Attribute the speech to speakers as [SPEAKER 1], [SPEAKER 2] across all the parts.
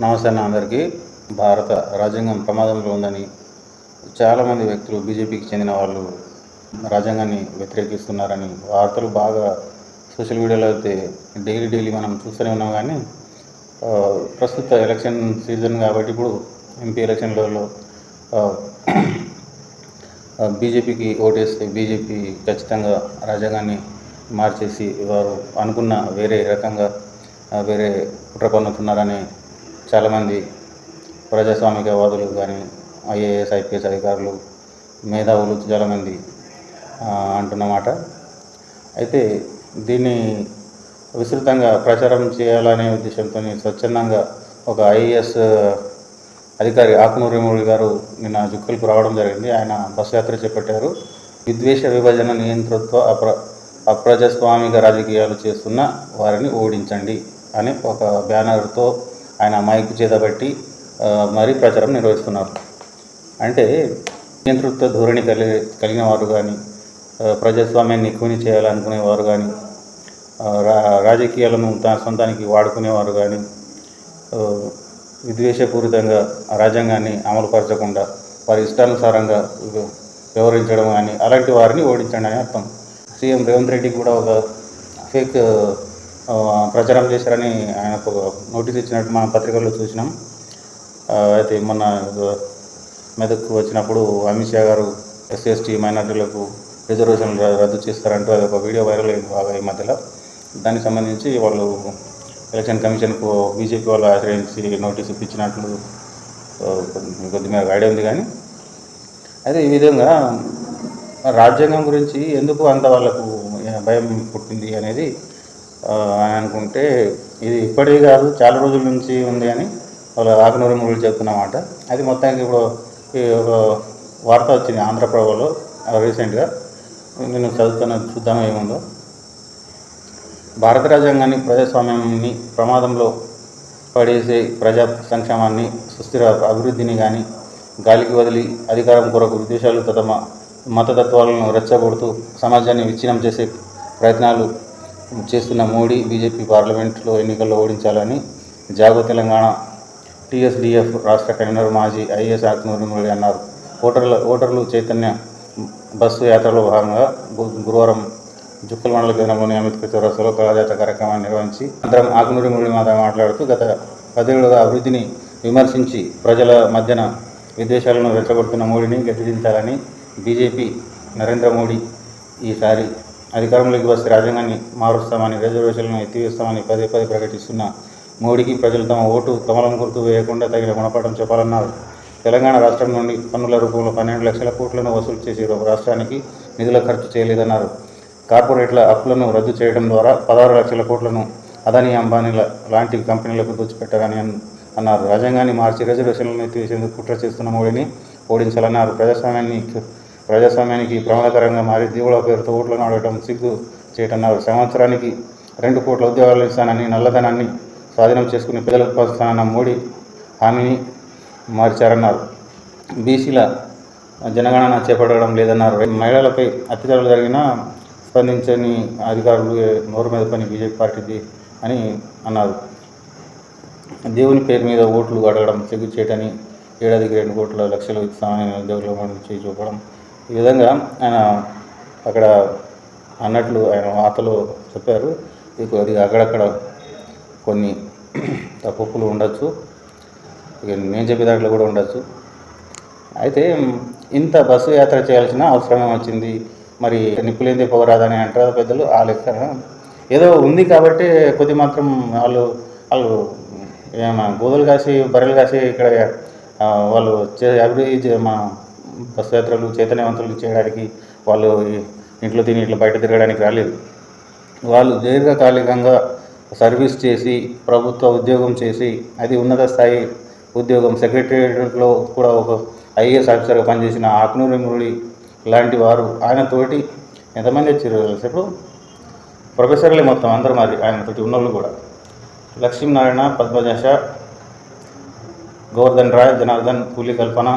[SPEAKER 1] నమస్తే అన్న అందరికీ. భారత రాజ్యాంగం ప్రమాదంలో ఉందని చాలామంది వ్యక్తులు బీజేపీకి చెందిన వాళ్ళు రాజ్యాంగాన్ని వ్యతిరేకిస్తున్నారని వార్తలు బాగా సోషల్ మీడియాలో అయితే డైలీ డైలీ మనం చూస్తూనే ఉన్నాం కానీ ప్రస్తుత ఎలక్షన్ సీజన్ కాబట్టి ఇప్పుడు ఎంపీ ఎలక్షన్లలో బీజేపీకి ఓటేస్తే బీజేపీ ఖచ్చితంగా రాజ్యాంగాన్ని మార్చేసి వారు అనుకున్న వేరే రకంగా వేరే కుట్ర పన్నుతున్నారనే చాలామంది ప్రజాస్వామికవాదులు కానీ ఐఏఎస్ ఐపీఎస్ అధికారులు మేధావులు చాలామంది అంటున్నమాట. అయితే దీన్ని విస్తృతంగా ప్రచారం చేయాలనే ఉద్దేశంతో స్వచ్ఛందంగా ఒక ఐఏఎస్ అధికారి ఆకునూరిమూరి గారు నిన్న జుక్కలకు రావడం జరిగింది. ఆయన బస్సు యాత్ర చేపట్టారు. విద్వేష విభజన నియంతృత్వ అప్ర అప్రజాస్వామిక రాజకీయాలు చేస్తున్న వారిని ఓడించండి అని ఒక బ్యానర్తో ఆయన అమాయకు చేతబట్టి మరీ ప్రచారం నిర్వహిస్తున్నారు. అంటే నియంతృత్వ ధోరణి కలిగి కలిగిన వారు కానీ ప్రజాస్వామ్యాన్ని ఎక్కువని చేయాలనుకునేవారు కానీ రా రాజకీయాలను తన సొంతానికి వాడుకునేవారు కానీ విద్వేషపూరితంగా రాజ్యాంగాన్ని అమలుపరచకుండా వారి ఇష్టానుసారంగా వ్య- వ్యవహరించడం కానీ అలాంటి వారిని ఓడించండి అని అర్థం. సీఎం రేవంత్ రెడ్డి కూడా ఒక ఫేక్ ప్రచారం చేశారని ఆయనకు నోటీస్ ఇచ్చినట్టు మనం పత్రికల్లో చూసినాం. అయితే మొన్న మెదక్కు వచ్చినప్పుడు అమిత్ షా గారు ఎస్సీ ఎస్టీ మైనార్టీలకు రిజర్వేషన్లు రద్దు చేస్తారంటూ అది ఒక వీడియో వైరల్ అయింది బాగా ఈ మధ్యలో. దానికి సంబంధించి వాళ్ళు ఎలక్షన్ కమిషన్కు బీజేపీ వాళ్ళు ఆశ్రయించి నోటీస్ ఇప్పించినట్లు కొద్దిమేర ఐడియా ఉంది కానీ అయితే ఈ విధంగా రాజ్యాంగం గురించి ఎందుకు అంత వాళ్ళకు భయం పుట్టింది అనేది అని అనుకుంటే ఇది ఇప్పటికీ కాదు చాలా రోజుల నుంచి ఉంది అని వాళ్ళ ఆకునూరి మురులు చెప్తున్నమాట. అది మొత్తానికి ఇప్పుడు ఈ ఒక వార్త వచ్చింది ఆంధ్రప్రభలో రీసెంట్గా. నేను చదువుతున్న చూద్దాం ఏముందో. భారత రాజ్యాంగాన్ని ప్రజాస్వామ్యాన్ని ప్రమాదంలో పడేసే ప్రజా సంక్షేమాన్ని సుస్థిర అభివృద్ధిని కానీ గాలికి వదిలి అధికారం కొరకు విద్వేషాలు తమ మతతత్వాలను రెచ్చగొడుతూ సమాజాన్ని విచ్ఛిన్నం చేసే ప్రయత్నాలు చేస్తున్న మోడీ బీజేపీ పార్లమెంట్లో ఎన్నికల్లో ఓడించాలని జాగో తెలంగాణ టీఎస్డీఎఫ్ రాష్ట్ర కన్వీనర్ మాజీ ఐఏఎస్ ఆత్మూరి మురళి అన్నారు. ఓటర్ల ఓటర్లు చైతన్య బస్సు యాత్రలో భాగంగా గు- గురువారం జుక్కల మండల కేంద్రంలోని అంబేద్కర్ చౌరస్తాలో కళాజాత కార్యక్రమాన్ని నిర్వహించి అనంతరం ఆకునూరి మురళి మాత మాట్లాడుతూ గత పదేళ్ళుగా అభివృద్ధిని విమర్శించి ప్రజల మధ్యన విద్వేషాలను రెచ్చగొడుతున్న మోడీని గద్దెదించాలని బీజేపీ నరేంద్ర మోడీ ఈసారి అధికారంలోకి వస్తే రాజ్యాంగాన్ని మారుస్తామని రిజర్వేషన్లను ఎత్తివేస్తామని పదే పదే ప్రకటిస్తున్న మోడీకి ప్రజలు తమ ఓటు కమలం గుర్తు వేయకుండా తగిన గుణపాఠం చెప్పాలన్నారు. తెలంగాణ రాష్ట్రం నుండి పన్నుల రూపంలో పన్నెండు లక్షల కోట్లను వసూలు చేసి రాష్ట్రానికి నిధుల ఖర్చు చేయలేదన్నారు. కార్పొరేట్ల అప్పులను రద్దు చేయడం ద్వారా పదహారు లక్షల కోట్లను అదానీ అంబానీల లాంటి కంపెనీలకు దోచిపెట్టారని అన్నారు. రాజ్యాంగాన్ని మార్చి రిజర్వేషన్లను ఎత్తివేసేందుకు కుట్ర చేస్తున్న మోడీని ఓడించాలన్నారు. ప్రజాస్వామ్యాన్ని ప్రజాస్వామ్యానికి ప్రమాదకరంగా మారి దేవుళ్ళ పేరుతో ఓట్లను అడగడం సిగ్గు చేయటన్నారు సంవత్సరానికి రెండు కోట్ల ఉద్యోగాలు ఇస్తానని నల్లధనాన్ని స్వాధీనం చేసుకుని ప్రజలకు పంచుతానన్న మోడీ హామీని మార్చారన్నారు. బీసీల జనగణన చేపట్టడం లేదన్నారు. మహిళలపై అత్యాచారాలు జరిగినా స్పందించని అధికారులు నోరు మీద పని బీజేపీ పార్టీది అని అన్నారు. దేవుని పేరు మీద ఓట్లు అడగడం చెగ్గు చేయటని ఏడాదికి రెండు కోట్ల లక్షలు ఇస్తామని ఉద్యోగుల చేయి చూపడం ఈ విధంగా ఆయన అక్కడ అన్నట్లు ఆయన వార్తలో చెప్పారు. ఇక అది అక్కడక్కడ కొన్ని తప్పులు ఉండొచ్చు. ఇక నేను చెప్పే దాంట్లో కూడా ఉండొచ్చు. అయితే ఇంత బస్సు యాత్ర చేయాల్సిన అవసరం వచ్చింది మరి నిప్పులేంది పోరాదని అంటారు పెద్దలు. ఆ లెక్క ఏదో ఉంది కాబట్టి కొద్ది మాత్రం వాళ్ళు వాళ్ళు ఏమన్నా గోదలు కాసి బర్రెలు కాసి ఇక్కడ వాళ్ళు చే అభివృద్ధి మా మా బస్సు యాత్రలు చైతన్యవంతులు చేయడానికి వాళ్ళు ఇంట్లో తిని ఇట్లా బయట తిరగడానికి రాలేదు. వాళ్ళు దీర్ఘకాలికంగా సర్వీస్ చేసి ప్రభుత్వ ఉద్యోగం చేసి అది ఉన్నత స్థాయి ఉద్యోగం సెక్రటేరియట్లో కూడా ఒక ఐఏఎస్ ఆఫీసర్గా పనిచేసిన ఆక్నూరి మురళి లాంటి వారు ఆయనతోటి ఎంతమంది వచ్చారు ఇప్పుడు? ప్రొఫెసర్లే మొత్తం అందరూ మరి ఆయనతోటి ఉన్నోళ్ళు కూడా. లక్ష్మీనారాయణ పద్మజాష గోవర్ధన్ రాయ్ జనార్దన్ కూలి కల్పన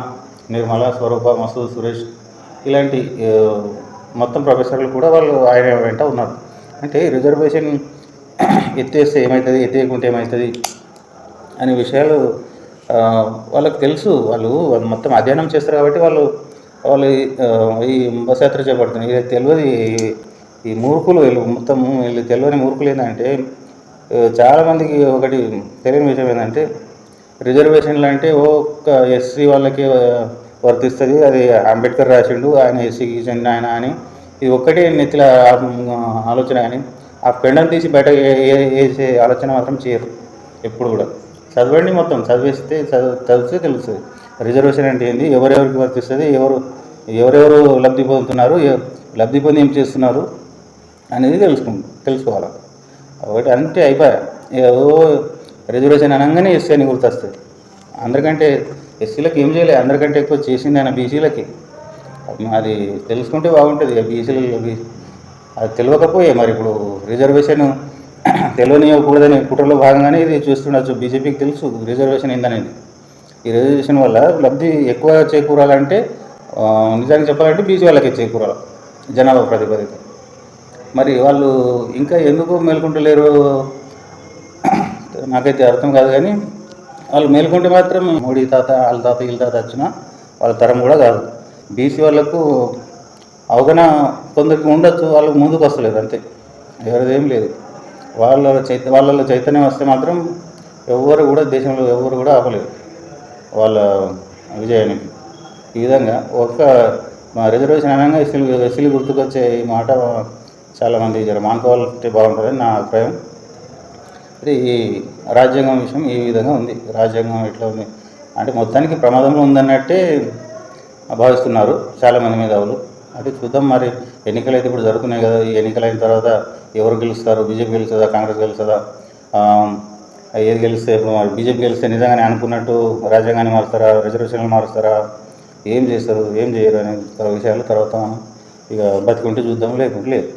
[SPEAKER 1] నిర్మల స్వరూప మసూద్ సురేష్ ఇలాంటి మొత్తం ప్రొఫెసర్లు కూడా వాళ్ళు ఆయన వెంట ఉన్నారు. అంటే రిజర్వేషన్ ఎత్తేస్తే ఏమవుతుంది ఎత్తేయకుంటే ఏమవుతుంది అనే విషయాలు వాళ్ళకి తెలుసు. వాళ్ళు వాళ్ళు మొత్తం అధ్యయనం చేస్తారు కాబట్టి వాళ్ళు వాళ్ళు ఈ, బస్ యాత్ర చేపడుతున్నారు. ఇది తెలియదు ఈ- మూర్ఖులు వీళ్ళు మొత్తం వీళ్ళు తెలియని మూర్ఖులు ఏంటంటే చాలామందికి ఒకటి తెలియని విషయం ఏంటంటే రిజర్వేషన్లు అంటే ఒక్క ఎస్సీ వాళ్ళకి వర్తిస్తుంది. అది అంబేద్కర్ రాసిండు ఆయన ఎస్సీకి చెందిన ఆయన అని. ఇది ఒక్కటే నెత్తిల ఆలోచన కానీ ఆ పెండం తీసి బయట ఏ- వేసే ఆలోచన మాత్రం చేయరు ఎప్పుడు కూడా. చదవండి మొత్తం. చదివిస్తే చదువు చదివితే తెలుస్తుంది. రిజర్వేషన్ అంటే ఏంది? ఎవరెవరికి వర్తిస్తుంది? ఎవరు ఎవరెవరు లబ్ధి పొందుతున్నారు? లబ్ధి పొంది ఏం చేస్తున్నారు? అనేది తెలుసుకుంటు తెలుసుకోవాలి. ఒకటి అంతే అయిపోయా. ఏదో రిజర్వేషన్ అనగానే ఎస్సీ అని గుర్తొస్తుంది. అందరికంటే ఎస్సీలకు ఏం చేయలేదు అందరికంటే ఎక్కువ చేసింది ఆయన బీసీలకి అది తెలుసుకుంటే బాగుంటుంది బీసీలు అది తెలియకపోయే మరి ఇప్పుడు రిజర్వేషన్ తెలియనివ్వకూడదని కుట్రలో భాగంగానే ఇది చూస్తుండొచ్చు. బీజేపీకి తెలుసు రిజర్వేషన్ ఏందనేది. ఈ రిజర్వేషన్ వల్ల లబ్ధి ఎక్కువ చేకూరాలంటే నిజానికి చెప్పాలంటే బీసీ వాళ్ళకి చేకూరాలి జనాభా ప్రాతిపదిక. మరి వాళ్ళు ఇంకా ఎందుకు మేల్కొంటలేరు? నాకైతే అర్థం కాదు కానీ వాళ్ళు మేల్కొంటే మాత్రం మోడీ తాత వాళ్ళ తాత వీళ్ళ తాత వచ్చినా వాళ్ళ తరం కూడా కాదు. బీసీ వాళ్ళకు అవగాహన కొందరికి ఉండొచ్చు వాళ్ళు ముందుకు వస్తలేరు అంతే. ఎవరిదేం లేదు. వాళ్ళ చైత వాళ్ళలో చైతన్యం వస్తే మాత్రం ఎవరు కూడా దేశంలో ఎవరు కూడా ఆపలేరు వాళ్ళ విజయానికి. ఈ విధంగా ఒక్క మా రిజర్వేషన్ అనగా ఎస్సీలు ఎస్సీలు గుర్తుకొచ్చే ఈ మాట చాలామంది జర మానుకోవాలంటే బాగుంటుందని నా అభిప్రాయం. ఈ రాజ్యాంగం విషయం ఈ విధంగా ఉంది. రాజ్యాంగం ఎట్లా ఉంది? అంటే మొత్తానికి ప్రమాదంలో ఉందన్నట్టే భావిస్తున్నారు చాలామంది మేధావులు. అంటే చూద్దాం మరి ఎన్నికలు అయితే ఇప్పుడు జరుగుతున్నాయి కదా ఈ ఎన్నికలు అయిన తర్వాత ఎవరు గెలుస్తారు? బీజేపీ గెలుస్తుందా? కాంగ్రెస్ గెలుస్తుందా? ఏది గెలిస్తే ఇప్పుడు మరి బీజేపీ గెలిస్తే నిజంగానే అనుకున్నట్టు రాజ్యాంగాన్ని మారుస్తారా? రిజర్వేషన్లు మారుస్తారా? ఏం చేస్తారు? ఏం చేయరు అనే విషయాలు తర్వాత ఇక బతికుంటే చూద్దాం. లేకుంటే లేదు.